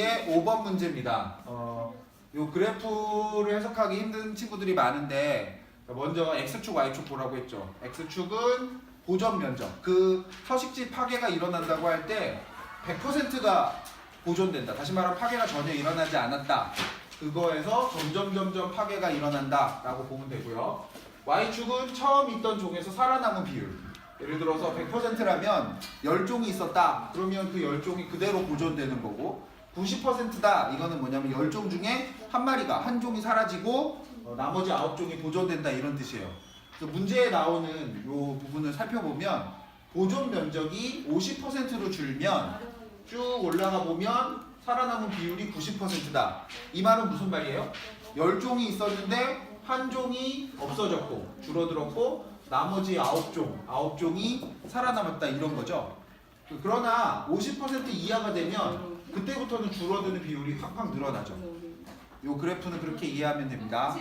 의 5번 문제입니다. 어, 요 그래프를 해석하기 힘든 친구들이 많은데 먼저 x축, y축 보라고 했죠. x축은 보전 면적. 그 서식지 파괴가 일어난다고 할 때 100%가 보존된다. 다시 말하면 파괴가 전혀 일어나지 않았다. 그거에서 점점 점점 파괴가 일어난다라고 보면 되고요. y축은 처음 있던 종에서 살아남은 비율. 예를 들어서 100%라면 10종이 있었다. 그러면 그 10종이 그대로 보존되는 거고 90%다. 이거는 뭐냐면 10종 중에 한 마리가 한 종이 사라지고 어, 나머지 9종이 보존된다 이런 뜻이에요. 그래서 문제에 나오는 이 부분을 살펴보면 보존 면적이 50%로 줄면 쭉 올라가 보면 살아남은 비율이 90%다. 이 말은 무슨 말이에요? 10종이 있었는데 한 종이 없어졌고 줄어들었고 나머지 9종, 9종이 살아남았다 이런 거죠. 그러나 50% 이하가 되면 그때부터는 줄어드는 비율이 확확 늘어나죠. 이 그래프는 그렇게 이해하면 됩니다.